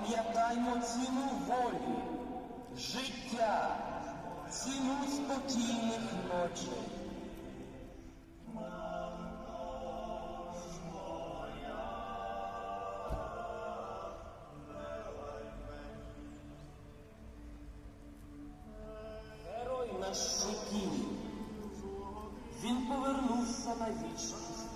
Пам'ятаймо ціну волі, життя, ціну спокійних ночей. Герой наш Шикій. Він повернувся на вічний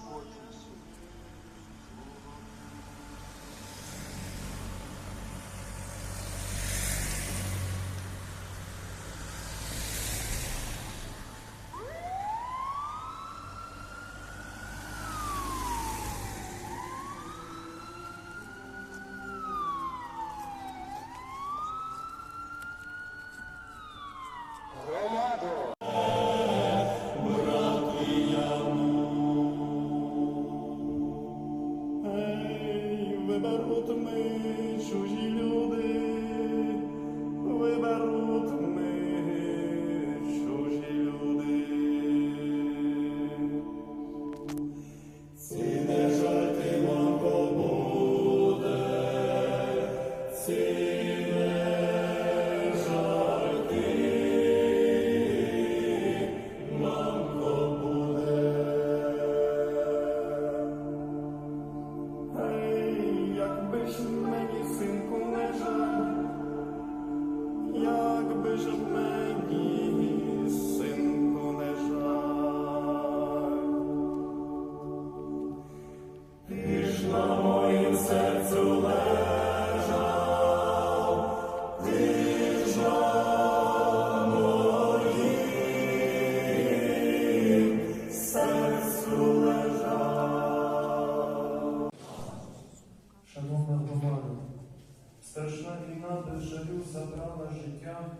без жалю забрала життя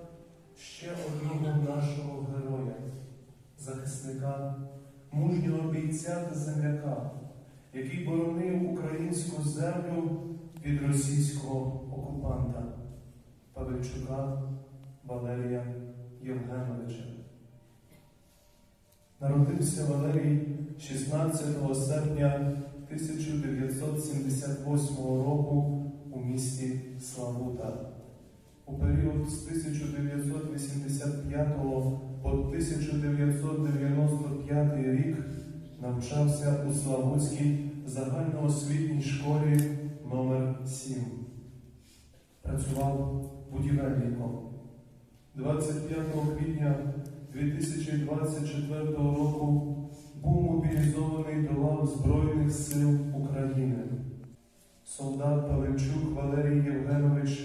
ще одного нашого героя, захисника, мужнього бійця та земляка, який боронив українську землю від російського окупанта Павельчука Валерія Євгеновича. Народився Валерій 16 серпня 1978 року у місті Славута. У період з 1985 по 1995 рік навчався у Славутській загальноосвітній школі номер 7 Працював будівельником. 25 квітня 2024 року був мобілізований до лав Збройних сил України. Солдат Павельчук Валерій Євгенович,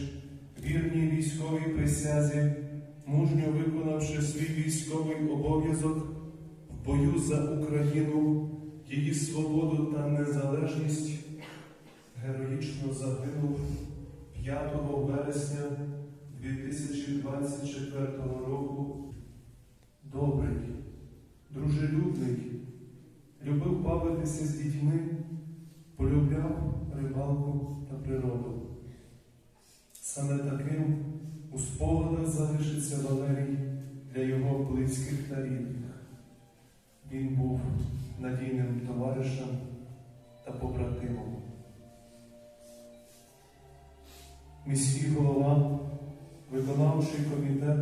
вірній військовій присязі, мужньо виконавши свій військовий обов'язок в бою за Україну, її свободу та незалежність, героїчно загинув 5 вересня 2024 року. Добрий, дружелюбний, любив бавитися з дітьми, полюбляв рибалку та природу. Саме таким у спогадах залишиться Валерій для його близьких та рідних. Він був надійним товаришем та побратимом. Міський голова, виконавчий комітет,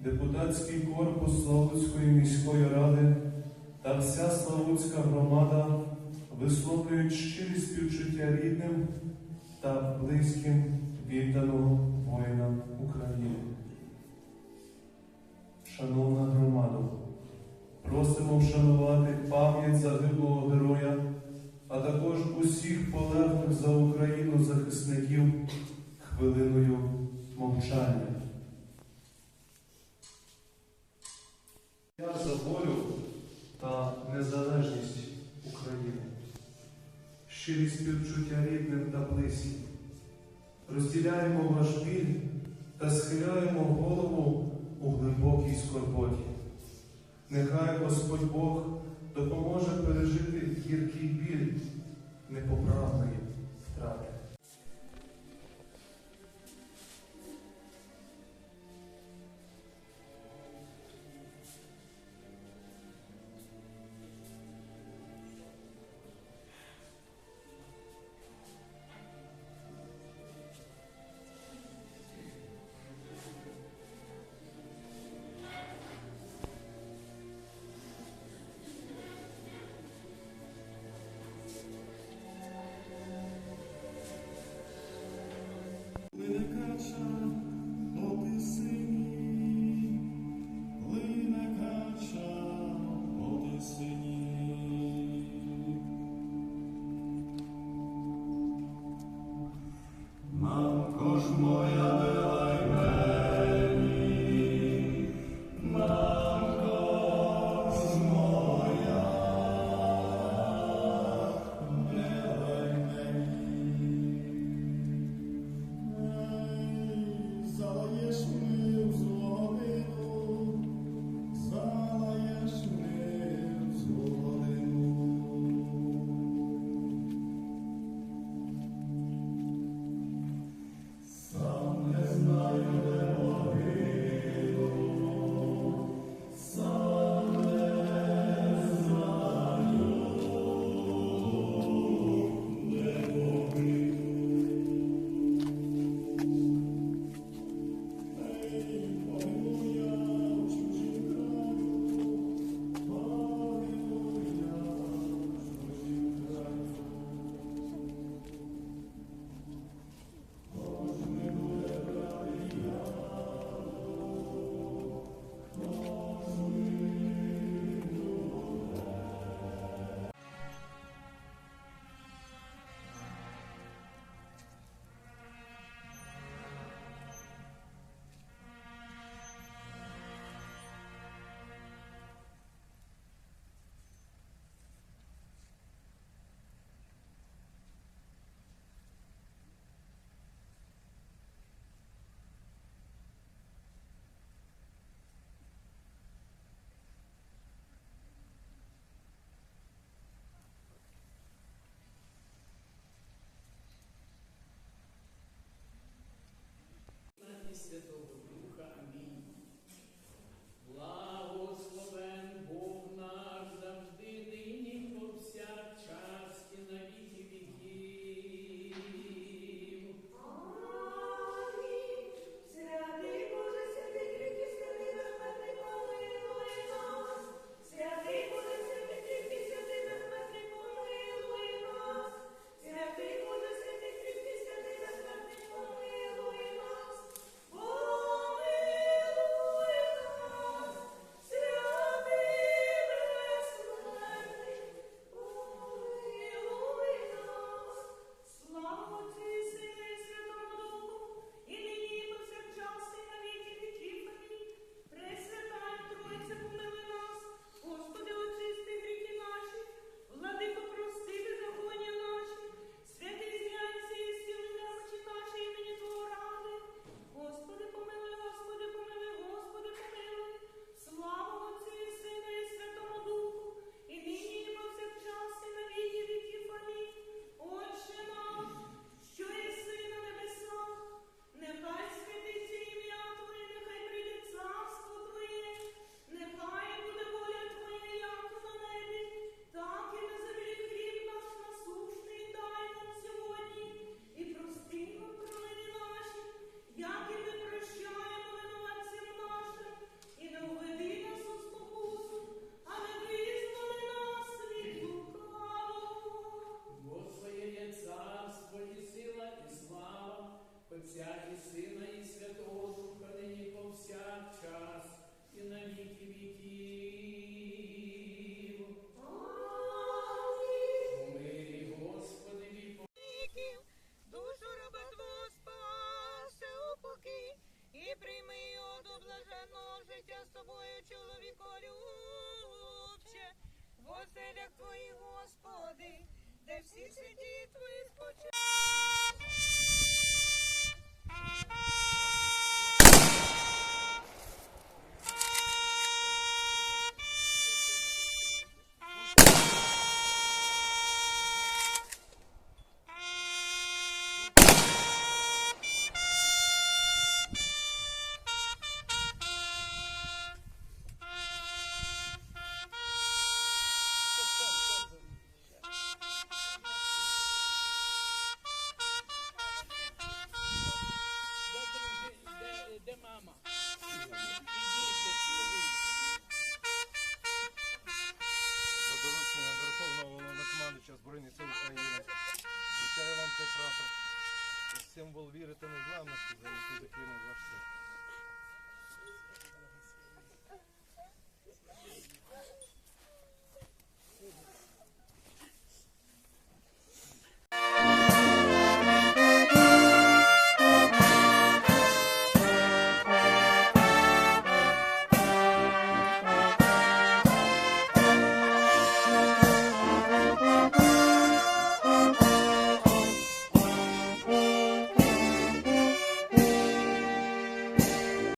депутатський корпус Славутської міської ради та вся Славутська громада висловлюють щирі співчуття рідним та близьким відданого воїна України. Шановна громада, просимо вшанувати пам'ять загиблого героя, а також усіх полеглих за Україну захисників хвилиною мовчання. Я за волю та незалежність щирі співчуття рідним та близьким. Розділяємо ваш біль та схиляємо голову у глибокій скорботі. Нехай Господь Бог допоможе пережити гіркий біль непоправної